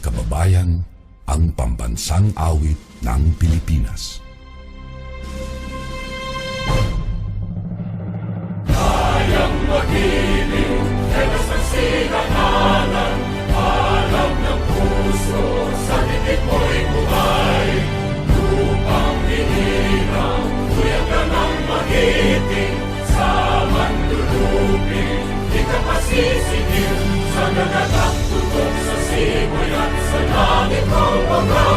mga kababayan ang pambansang awit ng Pilipinas. Kayang mag-ibig, helos ang sinakalan, alam ng puso, sa titik mo'y buhay. Lupang hinirang, kuya ka ng magiting, sa mandulupin, di ka pasisigil sa nagatakot. Panie Kogo